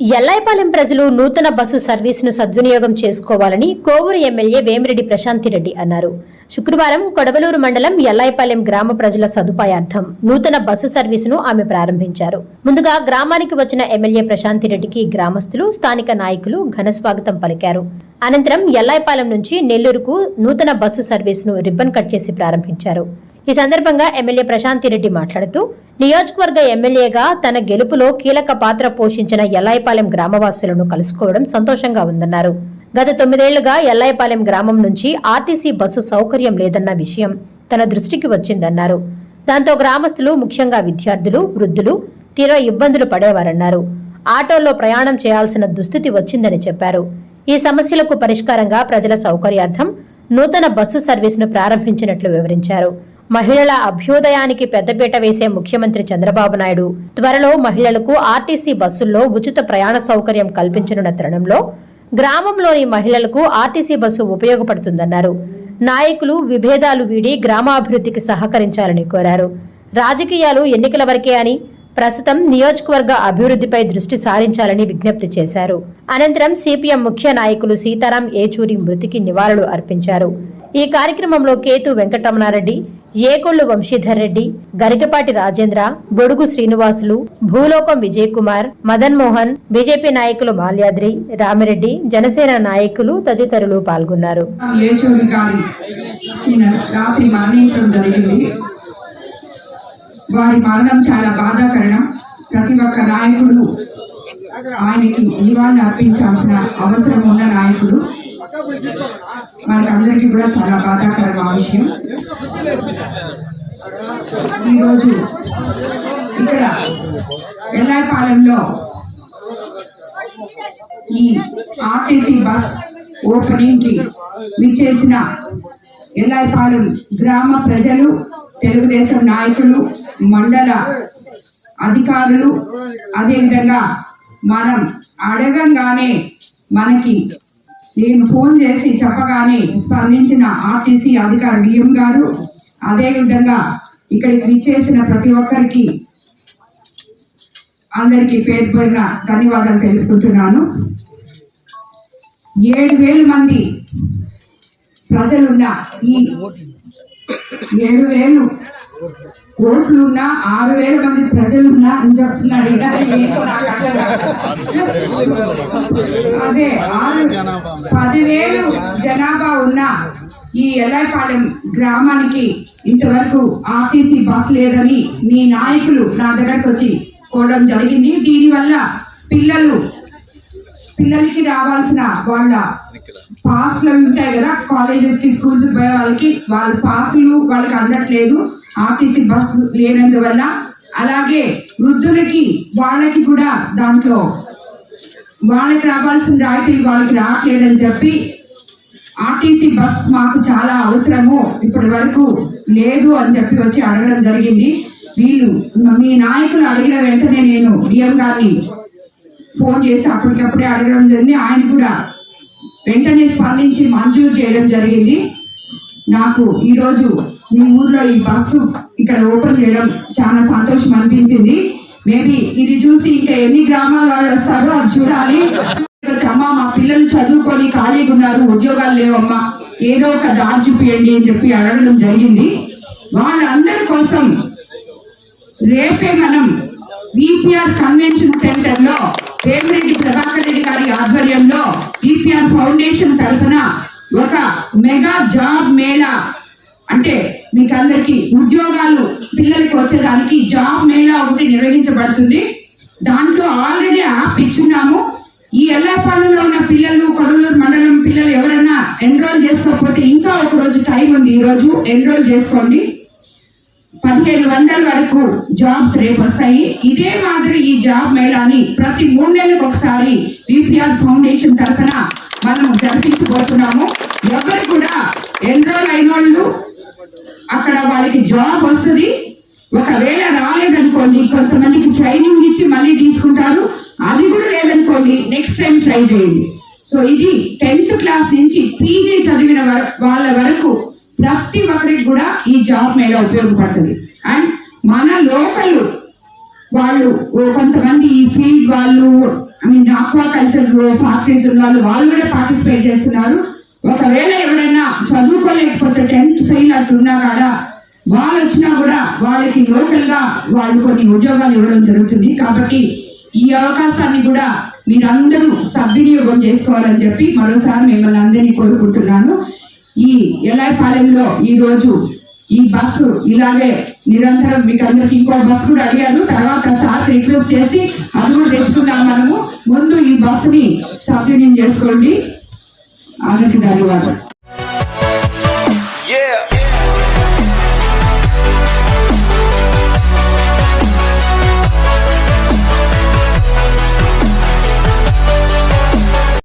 ఎల్లాయిపాలెం ప్రజలు నూతన బస్సు సర్వీసును సద్వినియోగం చేసుకోవాలని కోవూరు ఎమ్మెల్యే వేమిరెడ్డి ప్రశాంతిరెడ్డి అన్నారు. శుక్రవారం కొడవలూరు మండలం ఎల్లాయిపాలెం గ్రామ ప్రజల సదుపాయార్థం నూతన బస్సు సర్వీసును ఆమె ప్రారంభించారు. ముందుగా గ్రామానికి వచ్చిన ఎమ్మెల్యే ప్రశాంతిరెడ్డికి గ్రామస్తులు స్థానిక నాయకులు ఘన స్వాగతం పలికారు. అనంతరం ఎల్లాయిపాలెం నుంచి నెల్లూరుకు నూతన బస్సు సర్వీసును రిబ్బన్ కట్ చేసి ప్రారంభించారు. ఈ సందర్భంగా ఎమ్మెల్యే ప్రశాంతిరెడ్డి మాట్లాడుతూ నియోజకవర్గ ఎమ్మెల్యేగా తన గెలుపులో కీలక పాత్ర పోషించిన ఎల్లాయిపాలెం గ్రామవాసులను కలుసుకోవడం సంతోషంగా ఉందన్నారు. గత తొమ్మిదేళ్ళుగా ఎల్లాయిపాలెం గ్రామం నుంచి ఆర్టీసీ బస్సు సౌకర్యం లేదన్న విషయం తన దృష్టికి వచ్చిందన్నారు. దాంతో గ్రామస్తులు ముఖ్యంగా విద్యార్థులు వృద్ధులు తీవ్ర ఇబ్బందులు పడేవారన్నారు. ఆటోల్లో ప్రయాణం చేయాల్సిన దుస్థితి వచ్చిందని చెప్పారు. ఈ సమస్యలకు పరిష్కారంగా ప్రజల సౌకర్యార్థం నూతన బస్సు సర్వీసును ప్రారంభించినట్లు వివరించారు. మహిళల అభ్యుదయానికి పెద్దపీట వేసే ముఖ్యమంత్రి చంద్రబాబు నాయుడు. త్వరలో మహిళలకు ఆర్టీసీ బస్సుల్లో ఉచిత ప్రయాణ సౌకర్యం కల్పించనున్న తరుణంలో గ్రామంలోని మహిళలకు ఆర్టీసీ బస్సు ఉపయోగపడుతుందన్నారు. నాయకులు విభేదాలు వీడి గ్రామాభివృద్ధికి సహకరించాలని కోరారు. రాజకీయాలు ఎన్నికల వరకే అని ప్రస్తుతం నియోజకవర్గ అభివృద్ధిపై దృష్టి సారించాలని విజ్ఞప్తి చేశారు. అనంతరం సిపిఎం ముఖ్య నాయకులు సీతారాం ఏచూరి మృతికి నివాళులు అర్పించారు. ఈ కార్యక్రమంలో కేతు వెంకటరమణారెడ్డి ఏకొల్లు వంశీధర్ రెడ్డి గరికపాటి రాజేంద్ర బొడుగు శ్రీనివాసులు భూలోకం విజయ్ కుమార్ మదన్ మోహన్ బీజేపీ నాయకులు మాల్యాద్రి రామిరెడ్డి జనసేన నాయకులు తదితరులు పాల్గొన్నారు. వారి మరణం చాలా బాధాకరణం. ప్రతి ఒక్క నాయకుడు ఆయనకి నివాళులు అర్పించాల్సిన అవసరం ఉన్న నాయకుడు. మనకందరికీ కూడా చాలా బాధాకరమైన విషయం. ఈరోజు ఇక్కడ ఎల్లాపాలెంలో ఈ ఆర్టీసీ బస్ ఓపెనింగ్కి విచ్చేసిన ఎల్లాయిపాలెం గ్రామ ప్రజలు తెలుగుదేశం నాయకులు మండల అధికారులు అదేవిధంగా మనం అడగంగానే మనకి నేను ఫోన్ చేసి చెప్పగానే స్పందించిన ఆర్టీసీ అధికారి డిఎం గారు అదేవిధంగా ఇక్కడికి విచ్చేసిన ప్రతి ఒక్కరికి అందరికీ పేరు పేరున ధన్యవాదాలు తెలుపుకుంటున్నాను. ఏడు వేల మంది ప్రజలున్న ఈ ఏడు వేలు ఓట్లు ఉన్నా ఆరు వేల మంది ప్రజలున్నా అని చెప్తున్నాడు. ఇలా ఏంటో నాకు అదే ఆరు పదివేలు జనాభా ఉన్న ఈ ఎల్లాయిపాలెం గ్రామానికి ఇంతవరకు ఆర్టీసీ బస్ లేదని మీ నాయకులు నా దగ్గరకు వచ్చి కోవడం జరిగింది. దీనివల్ల పిల్లలు పిల్లలకి రావాల్సిన వాళ్ళ పాస్లు ఉంటాయి కదా కాలేజెస్ స్కూల్స్ పోయే వాళ్ళకి వాళ్ళ పాసులు వాళ్ళకి అందట్లేదు. ఆర్టీసీ బస్సు లేనందువల్ల అలాగే వృద్ధులకి వాళ్ళకి కూడా దాంట్లో వాళ్ళకి రావాల్సిన రాయితీలు వాళ్ళకి రావట్లేదని చెప్పి ఆర్టీసీ బస్ మాకు చాలా అవసరము ఇప్పటి వరకు లేదు అని చెప్పి వచ్చి అడగడం జరిగింది. వీళ్ళు మీ నాయకులు అడిగిన వెంటనే నేను డిఎం గారిని ఫోన్ చేసి అప్పటికప్పుడే అడగడం జరిగింది. ఆయన కూడా వెంటనే స్పందించి మంజూరు చేయడం జరిగింది. నాకు ఈరోజు మీ ఊర్లో ఈ బస్సు ఇక్కడ ఓపెన్ చేయడం చాలా సంతోషం అనిపించింది. మేబీ ఇది చూసి ఇంకా ఎన్ని గ్రామాల వాళ్ళు వస్తారో అది చూడాలి. అమ్మా మా పిల్లలు చదువుకొని ఖాళీగా ఉన్నారు ఉద్యోగాలు లేవమ్మా. ఏదో ఒక దారి చూపియండి అని చెప్పి అడగడం జరిగింది. వాళ్ళందరి కోసం రేపే మనం ఈపీఆర్ కన్వెన్షన్ సెంటర్లో వేమిరెడ్డి ప్రభాకర్ రెడ్డి గారి ఆధ్వర్యంలో ఈపీఆర్ ఫౌండేషన్ తరఫున ఒక మెగా జాబ్ మేళా. అంటే మీకు అందరికీ ఉద్యోగాలు పిల్లలకి వచ్చేదానికి జాబ్ మేళా ఒకటి నిర్వహించబడుతుంది. దాంట్లో ఆల్రెడీ యాప్ ఇచ్చున్నాము. ఈ ఎల్లపాలెంలో ఉన్న పిల్లలు కొడవలూరు మండలం పిల్లలు ఎవరైనా ఎన్రోల్ చేసుకోకపోతే ఇంకా ఒక రోజు టైం ఉంది. ఈరోజు ఎన్రోల్ చేసుకోండి. పదిహేను వందల వరకు జాబ్స్ రేపు వస్తాయి. ఇదే మాదిరి ఈ జాబ్ మేళాని ప్రతి మూడు నెలలకు ఒకసారి విపిఆర్ ఫౌండేషన్ తరఫున మనం జరిపించబోతున్నాము ఎవరు కూడా ఎన్రోల్ అయిన వాళ్ళు అక్కడ వాళ్ళకి జాబ్ వస్తుంది ఒకవేళ రాలేదనుకోండి కొంతమందికి ట్రైనింగ్ ఇచ్చి మళ్ళీ తీసుకుంటారు అది కూడా లేదనుకోండి నెక్స్ట్ టైం ట్రై చేయండి. సో ఇది టెన్త్ క్లాస్ నుంచి పీజీ చదివిన వాళ్ళ వరకు ప్రతి ఒక్కరికి కూడా ఈ జాబ్ మీద ఉపయోగపడుతుంది. అండ్ మన లోకల్ వాళ్ళు కొంతమంది ఈ ఫీల్డ్ వాళ్ళు I mean aqua culture factories ఉన్న వాళ్ళు వాళ్ళు కూడా పార్టిసిపేట్ చేస్తున్నారు. ఒకవేళ ఎవరైనా చదువుకోలేకపోతే టెన్త్ ఫెయిల్ అట్లున్నా కూడా వాళ్ళు వచ్చినా కూడా వాళ్ళకి లోకల్గా వాళ్ళు కొన్ని ఉద్యోగాలు ఇవ్వడం జరుగుతుంది. కాబట్టి ఈ అవకాశాన్ని కూడా మీరందరూ సద్వినియోగం చేసుకోవాలని చెప్పి మరోసారి మిమ్మల్ని అందరినీ కోరుకుంటున్నాను. ఈ ఎల్ఐపాలెంలో ఈరోజు ఈ బస్సు ఇలాగే నిరంతరం మీకు అందరికి ఇంకో బస్సు కూడా అడిగాను. తర్వాత సార్ రిక్వెస్ట్ చేసి అది కూడా మనము. ముందు ఈ బస్సుని సద్వినియోగం చేసుకోండి. అందరికీ ధన్యవాదాలు.